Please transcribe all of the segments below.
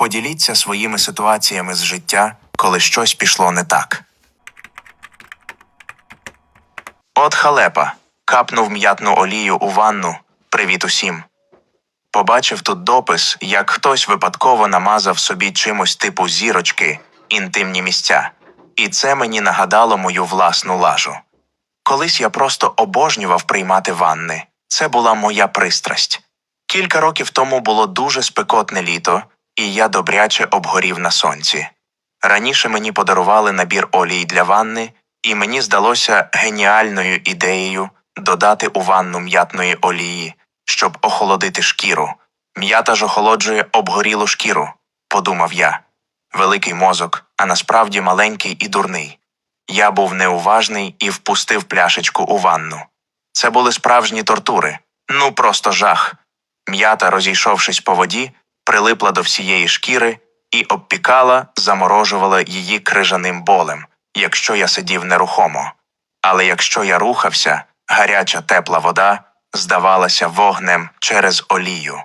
Поділіться своїми ситуаціями з життя, коли щось пішло не так. От халепа. Капнув м'ятну олію у ванну. Привіт усім. Побачив тут допис, як хтось випадково намазав собі чимось типу зірочки, інтимні місця. І це мені нагадало мою власну лажу. Колись я просто обожнював приймати ванни. Це була моя пристрасть. Кілька років тому було дуже спекотне літо, і я добряче обгорів на сонці. Раніше мені подарували набір олій для ванни, і мені здалося геніальною ідеєю додати у ванну м'ятної олії, щоб охолодити шкіру. М'ята ж охолоджує обгорілу шкіру, подумав я. Великий мозок, а насправді маленький і дурний. Я був неуважний і впустив пляшечку у ванну. Це були справжні тортури. Ну просто жах. М'ята, розійшовшись по воді, прилипла до всієї шкіри і обпікала, заморожувала її крижаним болем, якщо я сидів нерухомо. Але якщо я рухався, гаряча тепла вода здавалася вогнем через олію.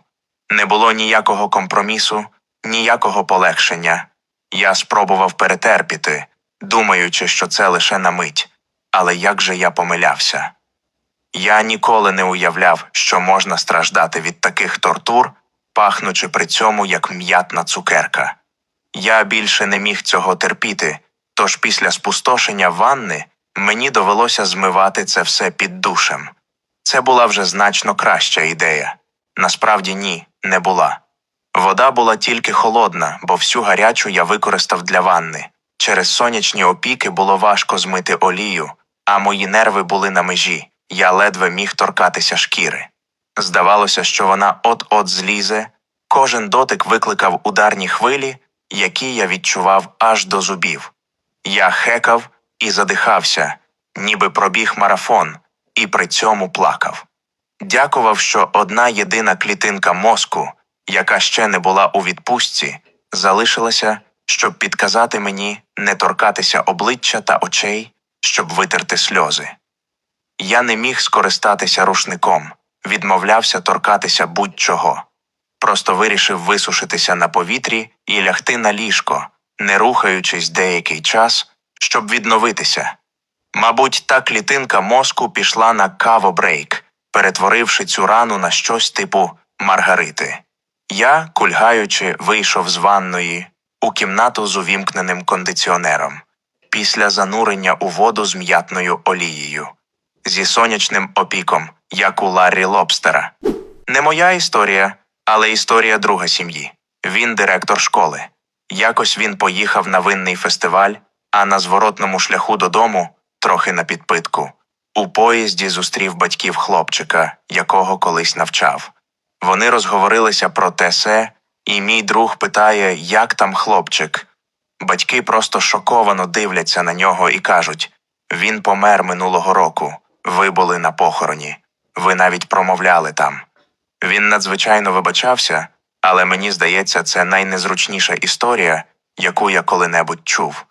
Не було ніякого компромісу, ніякого полегшення. Я спробував перетерпіти, думаючи, що це лише на мить. Але як же я помилявся? Я ніколи не уявляв, що можна страждати від таких тортур, пахнучи при цьому як м'ятна цукерка. Я більше не міг цього терпіти, тож після спустошення ванни мені довелося змивати це все під душем. Це була вже значно краща ідея. Насправді ні, не була. Вода була тільки холодна, бо всю гарячу я використав для ванни. Через сонячні опіки було важко змити олію, а мої нерви були на межі, я ледве міг торкатися шкіри. Здавалося, що вона от-от злізе, кожен дотик викликав ударні хвилі, які я відчував аж до зубів. Я хекав і задихався, ніби пробіг марафон, і при цьому плакав. Дякував, що одна єдина клітинка мозку, яка ще не була у відпустці, залишилася, щоб підказати мені не торкатися обличчя та очей, щоб витерти сльози. Я не міг скористатися рушником, відмовлявся торкатися будь-чого. Просто вирішив висушитися на повітрі і лягти на ліжко, не рухаючись деякий час, щоб відновитися. Мабуть, та клітинка мозку пішла на кавобрейк, перетворивши цю рану на щось типу маргарити. Я, кульгаючи, вийшов з ванної у кімнату з увімкненим кондиціонером після занурення у воду з м'ятною олією, зі сонячним опіком, як у Ларрі Лобстера. Не моя історія, але історія друга сім'ї. Він директор школи. Якось він поїхав на винний фестиваль, а на зворотному шляху додому, трохи на підпитку, у поїзді зустрів батьків хлопчика, якого колись навчав. Вони розговорилися про те се, і мій друг питає, як там хлопчик. Батьки просто шоковано дивляться на нього і кажуть він помер минулого року, ви були на похороні, ви навіть промовляли там. Він надзвичайно вибачався, але мені здається, це найнезручніша історія, яку я коли-небудь чув.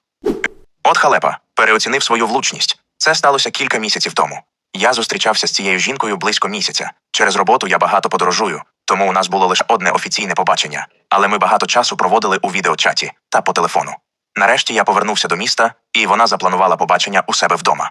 От халепа переоцінив свою влучність. Це сталося кілька місяців тому. Я зустрічався з цією жінкою близько місяця. Через роботу я багато подорожую, тому у нас було лише одне офіційне побачення, але ми багато часу проводили у відеочаті та по телефону. Нарешті я повернувся до міста, і вона запланувала побачення у себе вдома.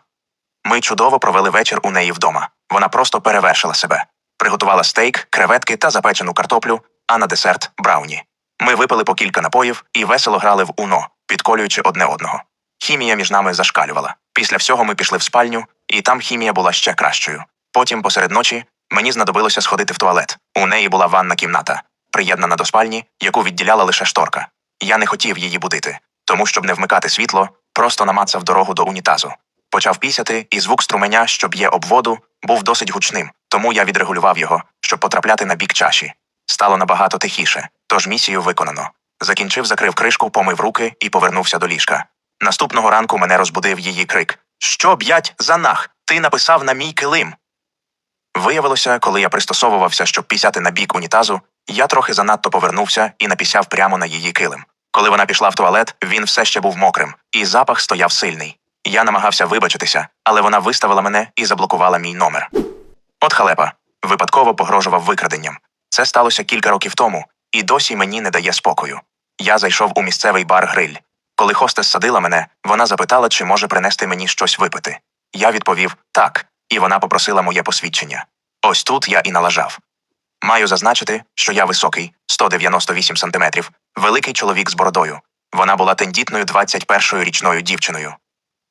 Ми чудово провели вечір у неї вдома. Вона просто перевершила себе. Приготувала стейк, креветки та запечену картоплю, а на десерт брауні. Ми випили по кілька напоїв і весело грали в уно, підколюючи одне одного. Хімія між нами зашкалювала. Після всього ми пішли в спальню, і там хімія була ще кращою. Потім, посеред ночі, мені знадобилося сходити в туалет. У неї була ванна кімната, приєднана до спальні, яку відділяла лише шторка. Я не хотів її будити, тому, щоб не вмикати світло, просто намацав дорогу до унітазу. Почав пісяти, і звук струменя, що б'є об воду, був досить гучним, тому я відрегулював його, щоб потрапляти на бік чаші. Стало набагато тихіше, тож місію виконано. Закінчив, закрив кришку, помив руки і повернувся до ліжка. Наступного ранку мене розбудив її крик: Що, б'ять, за нах? Ти написав на мій килим. Виявилося, коли я пристосовувався, щоб пісяти на бік унітазу, я трохи занадто повернувся і напісяв прямо на її килим. Коли вона пішла в туалет, він все ще був мокрим, і запах стояв сильний. Я намагався вибачитися, але вона виставила мене і заблокувала мій номер. От халепа випадково погрожував викраденням. Це сталося кілька років тому, і досі мені не дає спокою. Я зайшов у місцевий бар гриль. Коли хостес садила мене, вона запитала, чи може принести мені щось випити. Я відповів так, і вона попросила моє посвідчення. Ось тут я і налажав. Маю зазначити, що я високий, 198 сантиметрів, великий чоловік з бородою. Вона була тендітною 21-ю річною дівчиною.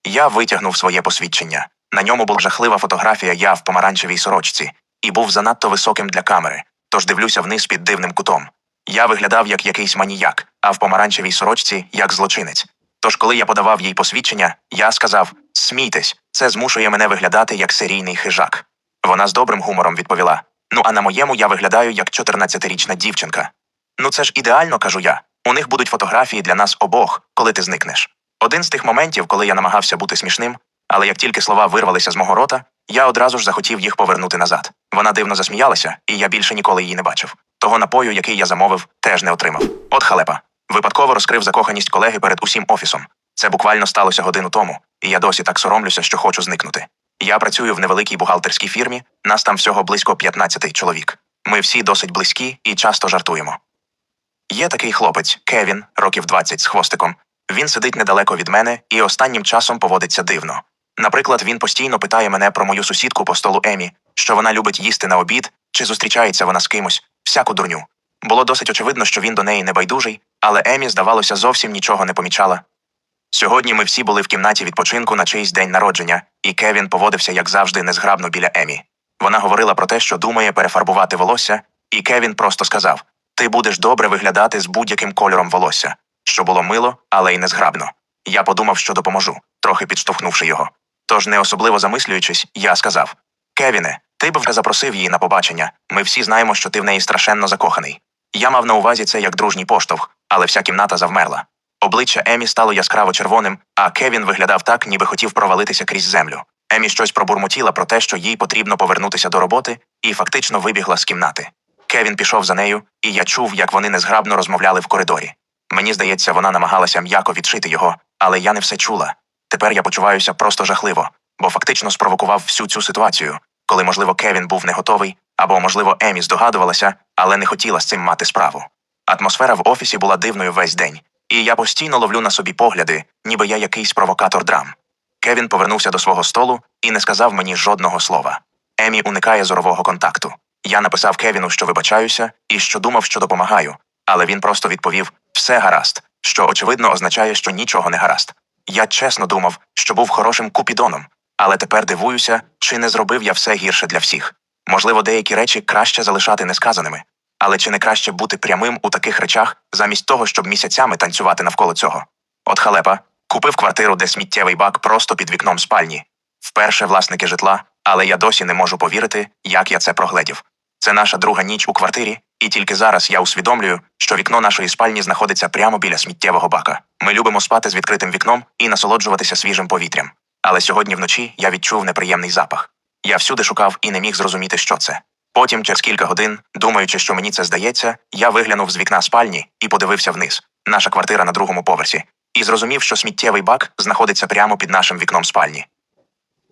Я витягнув своє посвідчення. На ньому була жахлива фотографія я в помаранчевій сорочці і був занадто високим для камери, тож дивлюся вниз під дивним кутом. Я виглядав як якийсь маніяк, а в помаранчевій сорочці як злочинець. Тож, коли я подавав їй посвідчення, я сказав: Смійтесь, це змушує мене виглядати як серійний хижак. Вона з добрим гумором відповіла: Ну, а на моєму я виглядаю як 14-річна дівчинка. Ну це ж ідеально, кажу я. У них будуть фотографії для нас обох, коли ти зникнеш. Один з тих моментів, коли я намагався бути смішним, але як тільки слова вирвалися з мого рота, я одразу ж захотів їх повернути назад. Вона дивно засміялася, і я більше ніколи її не бачив. Того напою, який я замовив, теж не отримав. От халепа. Випадково розкрив закоханість колеги перед усім офісом. Це буквально сталося годину тому, і я досі так соромлюся, що хочу зникнути. Я працюю в невеликій бухгалтерській фірмі, нас там всього близько 15 чоловік. Ми всі досить близькі і часто жартуємо. Є такий хлопець, Кевін, років 20 з хвостиком. Він сидить недалеко від мене і останнім часом поводиться дивно. Наприклад, він постійно питає мене про мою сусідку по столу Емі, що вона любить їсти на обід, чи зустрічається вона з кимось, всяку дурню. Було досить очевидно, що він до неї не байдужий, але Емі, здавалося, зовсім нічого не помічала. Сьогодні ми всі були в кімнаті відпочинку на чийсь день народження, і Кевін поводився, як завжди, незграбно біля Емі. Вона говорила про те, що думає перефарбувати волосся, і Кевін просто сказав: Ти будеш добре виглядати з будь-яким кольором волосся, що було мило, але й незграбно. Я подумав, що допоможу, трохи підштовхнувши його. Тож, не особливо замислюючись, я сказав: Кевіне, ти б вже запросив її на побачення. Ми всі знаємо, що ти в неї страшенно закоханий. Я мав на увазі це як дружній поштовх, але вся кімната завмерла. Обличчя Емі стало яскраво червоним, а Кевін виглядав так, ніби хотів провалитися крізь землю. Емі щось пробурмотіла про те, що їй потрібно повернутися до роботи, і фактично вибігла з кімнати. Кевін пішов за нею, і я чув, як вони незграбно розмовляли в коридорі. Мені здається, вона намагалася м'яко відшити його, але я не все чула. Тепер я почуваюся просто жахливо, бо фактично спровокував всю цю ситуацію, коли, можливо, Кевін був не готовий, або, можливо, Емі здогадувалася, але не хотіла з цим мати справу. Атмосфера в офісі була дивною весь день, і я постійно ловлю на собі погляди, ніби я якийсь провокатор драм. Кевін повернувся до свого столу і не сказав мені жодного слова. Емі уникає зорового контакту. Я написав Кевіну, що вибачаюся, і що думав, що допомагаю, але він просто відповів все гаразд, що очевидно означає, що нічого не гаразд. Я чесно думав, що був хорошим купідоном, але тепер дивуюся, чи не зробив я все гірше для всіх. Можливо, деякі речі краще залишати несказаними, але чи не краще бути прямим у таких речах, замість того, щоб місяцями танцювати навколо цього? От халепа купив квартиру, де сміттєвий бак просто під вікном спальні. Вперше власники житла, але я досі не можу повірити, як я це прогледів. Це наша друга ніч у квартирі, і тільки зараз я усвідомлюю, що вікно нашої спальні знаходиться прямо біля сміттєвого бака. Ми любимо спати з відкритим вікном і насолоджуватися свіжим повітрям. Але сьогодні вночі я відчув неприємний запах. Я всюди шукав і не міг зрозуміти, що це. Потім, через кілька годин, думаючи, що мені це здається, я виглянув з вікна спальні і подивився вниз. Наша квартира на другому поверсі, і зрозумів, що сміттєвий бак знаходиться прямо під нашим вікном спальні.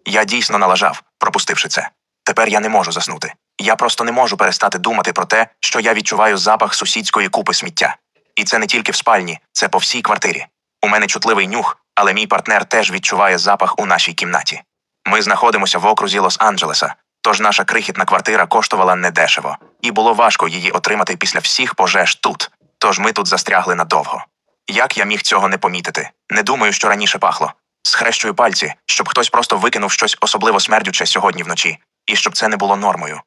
Я дійсно налажав, пропустивши це. Тепер я не можу заснути. Я просто не можу перестати думати про те, що я відчуваю запах сусідської купи сміття. І це не тільки в спальні, це по всій квартирі. У мене чутливий нюх, але мій партнер теж відчуває запах у нашій кімнаті. Ми знаходимося в окрузі Лос-Анджелеса, тож наша крихітна квартира коштувала недешево, і було важко її отримати після всіх пожеж тут. Тож ми тут застрягли надовго. Як я міг цього не помітити? Не думаю, що раніше пахло. Схрещую пальці, щоб хтось просто викинув щось особливо смердюче сьогодні вночі, і щоб це не було нормою.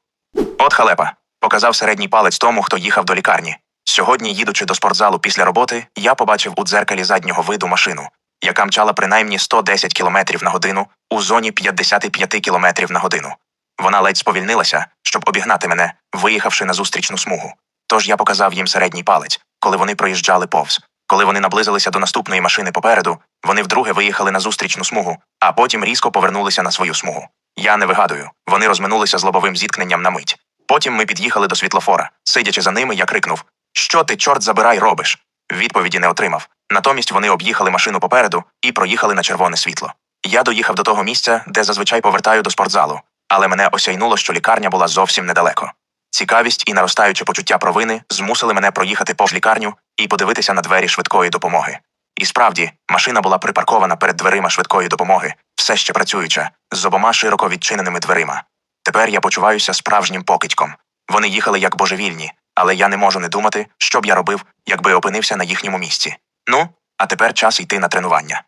От халепа, показав середній палець тому, хто їхав до лікарні. Сьогодні, їдучи до спортзалу після роботи, я побачив у дзеркалі заднього виду машину, яка мчала принаймні 110 км на годину у зоні 55 км на годину. Вона ледь сповільнилася, щоб обігнати мене, виїхавши на зустрічну смугу. Тож я показав їм середній палець, коли вони проїжджали повз. Коли вони наблизилися до наступної машини попереду, вони вдруге виїхали на зустрічну смугу, а потім різко повернулися на свою смугу. Я не вигадую, вони розминулися з лобовим зіткненням на мить. Потім ми під'їхали до світлофора. Сидячи за ними, я крикнув: Що ти, чорт забирай, робиш? Відповіді не отримав. Натомість вони об'їхали машину попереду і проїхали на червоне світло. Я доїхав до того місця, де зазвичай повертаю до спортзалу, але мене осяйнуло, що лікарня була зовсім недалеко. Цікавість і наростаюче почуття провини змусили мене проїхати повз лікарню і подивитися на двері швидкої допомоги. І справді, машина була припаркована перед дверима швидкої допомоги, все ще працююча, з обома широко відчиненими дверима. Тепер я почуваюся справжнім покидьком. Вони їхали як божевільні, але я не можу не думати, що б я робив, якби опинився на їхньому місці. Ну, а тепер час йти на тренування.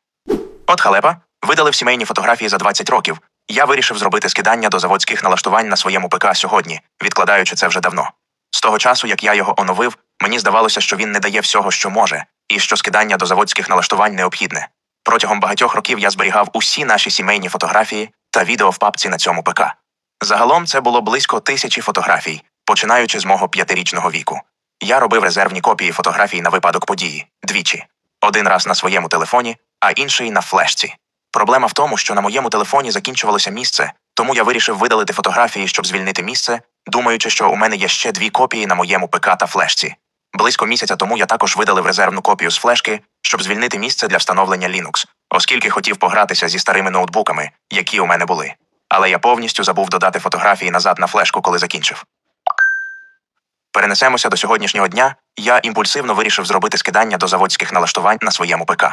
От халепа видалив сімейні фотографії за 20 років. Я вирішив зробити скидання до заводських налаштувань на своєму ПК сьогодні, відкладаючи це вже давно. З того часу, як я його оновив, мені здавалося, що він не дає всього, що може, і що скидання до заводських налаштувань необхідне. Протягом багатьох років я зберігав усі наші сімейні фотографії та відео в папці на цьому ПК. Загалом це було близько тисячі фотографій, починаючи з мого п'ятирічного віку. Я робив резервні копії фотографій на випадок події двічі: один раз на своєму телефоні, а інший на флешці. Проблема в тому, що на моєму телефоні закінчувалося місце, тому я вирішив видалити фотографії, щоб звільнити місце, думаючи, що у мене є ще дві копії на моєму ПК та флешці. Близько місяця тому я також видалив резервну копію з флешки, щоб звільнити місце для встановлення Linux, оскільки хотів погратися зі старими ноутбуками, які у мене були. Але я повністю забув додати фотографії назад на флешку, коли закінчив. Перенесемося до сьогоднішнього дня. Я імпульсивно вирішив зробити скидання до заводських налаштувань на своєму ПК.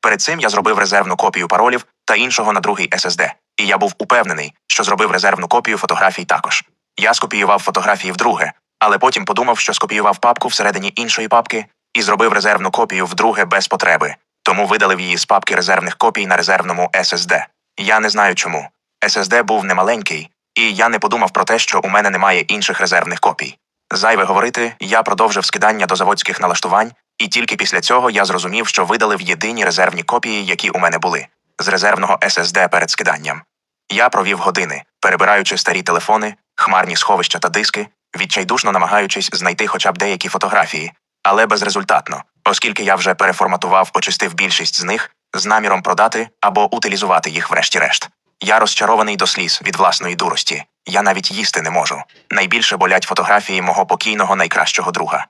Перед цим я зробив резервну копію паролів та іншого на другий SSD, і я був упевнений, що зробив резервну копію фотографій також. Я скопіював фотографії вдруге, але потім подумав, що скопіював папку всередині іншої папки і зробив резервну копію вдруге без потреби, тому видалив її з папки резервних копій на резервному SSD. Я не знаю чому. SSD був немаленький, і я не подумав про те, що у мене немає інших резервних копій. Зайве говорити, я продовжив скидання до заводських налаштувань, і тільки після цього я зрозумів, що видалив єдині резервні копії, які у мене були, з резервного SSD перед скиданням. Я провів години, перебираючи старі телефони, хмарні сховища та диски, відчайдушно намагаючись знайти хоча б деякі фотографії, але безрезультатно, оскільки я вже переформатував, очистив більшість з них з наміром продати або утилізувати їх врешті-решт. Я розчарований до сліз від власної дурості. Я навіть їсти не можу. Найбільше болять фотографії мого покійного найкращого друга.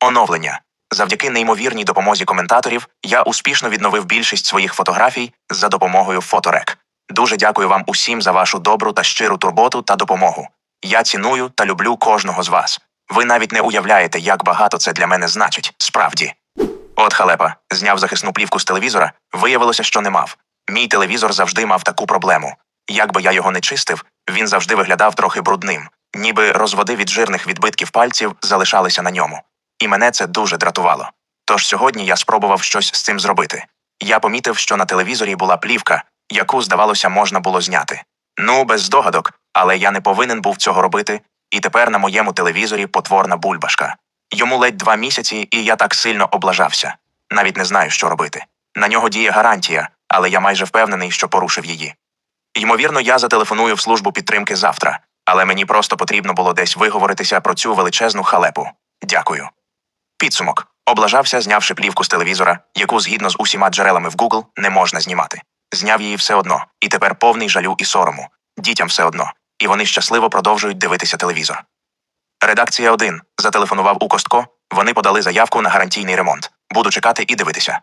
Оновлення. Завдяки неймовірній допомозі коментаторів я успішно відновив більшість своїх фотографій за допомогою фоторек. Дуже дякую вам усім за вашу добру та щиру турботу та допомогу. Я ціную та люблю кожного з вас. Ви навіть не уявляєте, як багато це для мене значить, справді. От халепа, зняв захисну плівку з телевізора, виявилося, що не мав. Мій телевізор завжди мав таку проблему. Як би я його не чистив, він завжди виглядав трохи брудним, ніби розводи від жирних відбитків пальців залишалися на ньому. І мене це дуже дратувало. Тож сьогодні я спробував щось з цим зробити. Я помітив, що на телевізорі була плівка, яку, здавалося, можна було зняти. Ну, без здогадок, але я не повинен був цього робити, і тепер на моєму телевізорі потворна бульбашка. Йому ледь два місяці, і я так сильно облажався. Навіть не знаю, що робити. На нього діє гарантія, але я майже впевнений, що порушив її. Ймовірно, я зателефоную в службу підтримки завтра, але мені просто потрібно було десь виговоритися про цю величезну халепу. Дякую. Підсумок облажався, знявши плівку з телевізора, яку згідно з усіма джерелами в Google не можна знімати. Зняв її все одно, і тепер повний жалю і сорому. Дітям все одно, і вони щасливо продовжують дивитися телевізор. Редакція 1. Зателефонував у Костко. Вони подали заявку на гарантійний ремонт. Буду чекати і дивитися.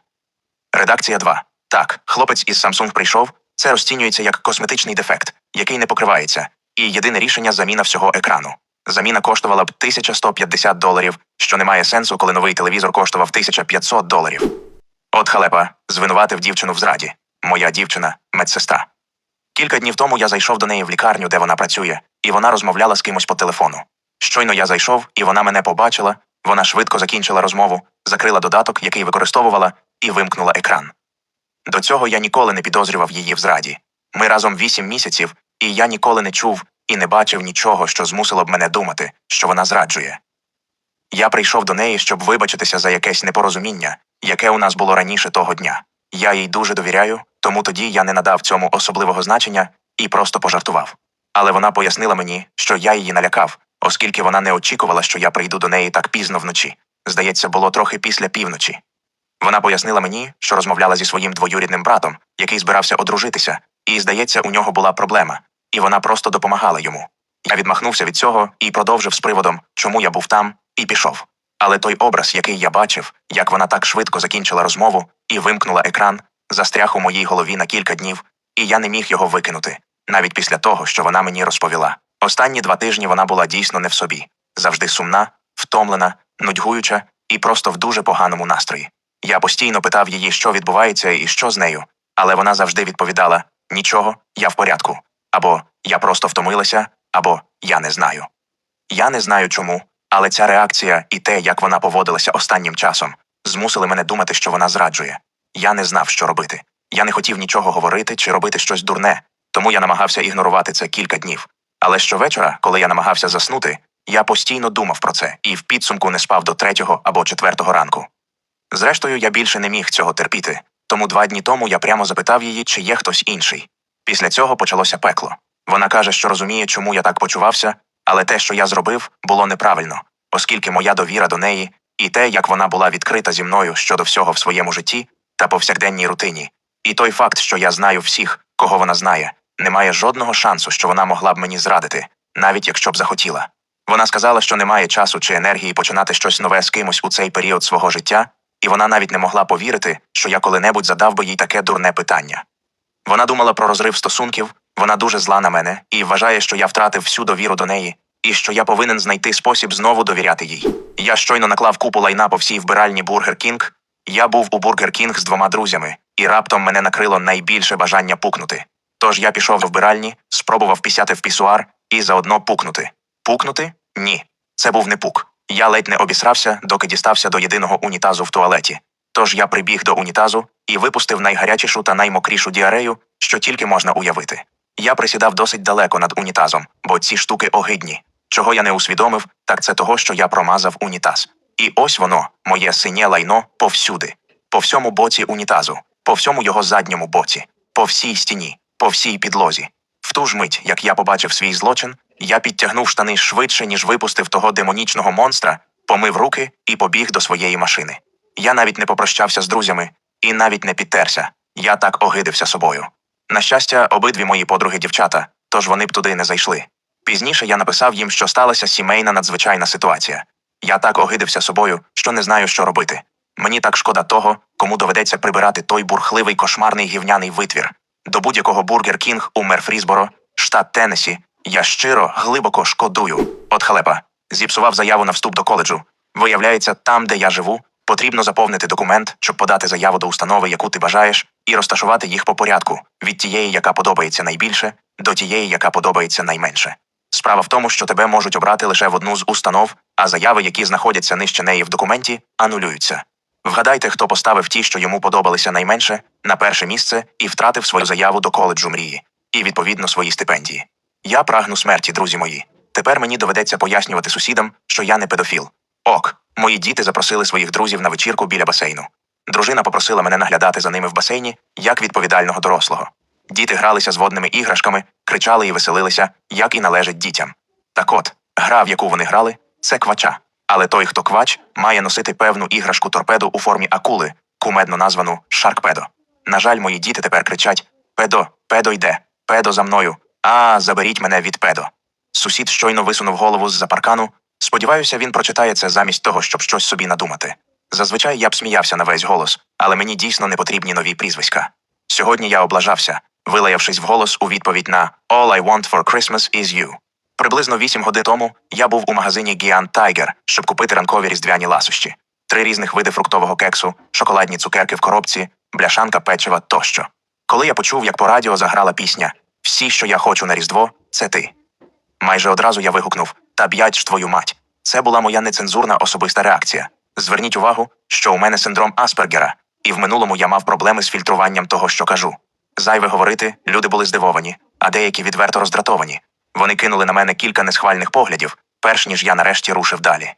Редакція 2. Так, хлопець із Samsung прийшов. Це розцінюється як косметичний дефект, який не покривається, і єдине рішення заміна всього екрану. Заміна коштувала б 1150 доларів, що не має сенсу, коли новий телевізор коштував 1500 доларів. От халепа звинуватив дівчину в зраді. Моя дівчина медсестра. Кілька днів тому я зайшов до неї в лікарню, де вона працює, і вона розмовляла з кимось по телефону. Щойно я зайшов, і вона мене побачила. Вона швидко закінчила розмову, закрила додаток, який використовувала, і вимкнула екран. До цього я ніколи не підозрював її в зраді. Ми разом вісім місяців, і я ніколи не чув і не бачив нічого, що змусило б мене думати, що вона зраджує. Я прийшов до неї, щоб вибачитися за якесь непорозуміння, яке у нас було раніше того дня. Я їй дуже довіряю, тому тоді я не надав цьому особливого значення і просто пожартував. Але вона пояснила мені, що я її налякав, оскільки вона не очікувала, що я прийду до неї так пізно вночі. Здається, було трохи після півночі. Вона пояснила мені, що розмовляла зі своїм двоюрідним братом, який збирався одружитися, і, здається, у нього була проблема, і вона просто допомагала йому. Я відмахнувся від цього і продовжив з приводом, чому я був там, і пішов. Але той образ, який я бачив, як вона так швидко закінчила розмову і вимкнула екран, застряг у моїй голові на кілька днів, і я не міг його викинути, навіть після того, що вона мені розповіла. Останні два тижні вона була дійсно не в собі. завжди сумна, втомлена, нудьгуюча і просто в дуже поганому настрої. Я постійно питав її, що відбувається і що з нею, але вона завжди відповідала: нічого, я в порядку, або я просто втомилася, або я не знаю. Я не знаю чому, але ця реакція і те, як вона поводилася останнім часом, змусили мене думати, що вона зраджує. Я не знав, що робити. Я не хотів нічого говорити чи робити щось дурне, тому я намагався ігнорувати це кілька днів. Але щовечора, коли я намагався заснути, я постійно думав про це і в підсумку не спав до третього або четвертого ранку. Зрештою, я більше не міг цього терпіти, тому два дні тому я прямо запитав її, чи є хтось інший. Після цього почалося пекло. Вона каже, що розуміє, чому я так почувався, але те, що я зробив, було неправильно, оскільки моя довіра до неї і те, як вона була відкрита зі мною щодо всього в своєму житті та повсякденній рутині, і той факт, що я знаю всіх, кого вона знає, немає жодного шансу, що вона могла б мені зрадити, навіть якщо б захотіла. Вона сказала, що немає часу чи енергії починати щось нове з кимось у цей період свого життя, і вона навіть не могла повірити, що я коли-небудь задав би їй таке дурне питання. Вона думала про розрив стосунків, вона дуже зла на мене і вважає, що я втратив всю довіру до неї, і що я повинен знайти спосіб знову довіряти їй. Я щойно наклав купу лайна по всій вбиральні Бургер Кінг. Я був у Бургер Кінг з двома друзями, і раптом мене накрило найбільше бажання пукнути. Тож я пішов до вбиральні, спробував пісяти в пісуар і заодно пукнути. Пукнути? Ні. Це був не пук. Я ледь не обісрався, доки дістався до єдиного унітазу в туалеті. Тож я прибіг до унітазу і випустив найгарячішу та наймокрішу діарею, що тільки можна уявити. Я присідав досить далеко над унітазом, бо ці штуки огидні. Чого я не усвідомив, так це того, що я промазав унітаз. І ось воно, моє синє лайно, повсюди, по всьому боці унітазу, по всьому його задньому боці, по всій стіні, по всій підлозі. В ту ж мить, як я побачив свій злочин, я підтягнув штани швидше, ніж випустив того демонічного монстра, помив руки і побіг до своєї машини. Я навіть не попрощався з друзями і навіть не підтерся. Я так огидився собою. На щастя, обидві мої подруги дівчата, тож вони б туди не зайшли. Пізніше я написав їм, що сталася сімейна надзвичайна ситуація. Я так огидився собою, що не знаю, що робити. Мені так шкода того, кому доведеться прибирати той бурхливий кошмарний гівняний витвір. До будь-якого Бургер Кінг у Мерфрізборо, штат Теннесі, я щиро, глибоко шкодую. От халепа, зіпсував заяву на вступ до коледжу. Виявляється, там, де я живу, потрібно заповнити документ, щоб подати заяву до установи, яку ти бажаєш, і розташувати їх по порядку від тієї, яка подобається найбільше, до тієї, яка подобається найменше. Справа в тому, що тебе можуть обрати лише в одну з установ, а заяви, які знаходяться нижче неї в документі, анулюються. Вгадайте, хто поставив ті, що йому подобалися найменше, на перше місце і втратив свою заяву до коледжу мрії, і відповідно свої стипендії. Я прагну смерті, друзі мої. Тепер мені доведеться пояснювати сусідам, що я не педофіл. Ок, мої діти запросили своїх друзів на вечірку біля басейну. Дружина попросила мене наглядати за ними в басейні як відповідального дорослого. Діти гралися з водними іграшками, кричали і веселилися, як і належить дітям. Так от, гра, в яку вони грали, це квача. Але той, хто квач, має носити певну іграшку торпеду у формі акули, кумедно названу Шаркпедо. На жаль, мої діти тепер кричать: Педо, педо йде, педо за мною. А, заберіть мене від педо. Сусід щойно висунув голову з-за паркану. Сподіваюся, він прочитає це замість того, щоб щось собі надумати. Зазвичай я б сміявся на весь голос, але мені дійсно не потрібні нові прізвиська. Сьогодні я облажався, вилаявшись вголос у відповідь на All I want for Christmas is you. Приблизно вісім годин тому я був у магазині Giant Tiger, щоб купити ранкові різдвяні ласощі, три різних види фруктового кексу, шоколадні цукерки в коробці, бляшанка печива тощо. Коли я почув, як по радіо заграла пісня Всі, що я хочу на Різдво, це ти. Майже одразу я вигукнув Та б'ять ж твою мать. Це була моя нецензурна особиста реакція. Зверніть увагу, що у мене синдром Аспергера, і в минулому я мав проблеми з фільтруванням того, що кажу. Зайве говорити, люди були здивовані, а деякі відверто роздратовані. Вони кинули на мене кілька несхвальних поглядів, перш ніж я нарешті рушив далі.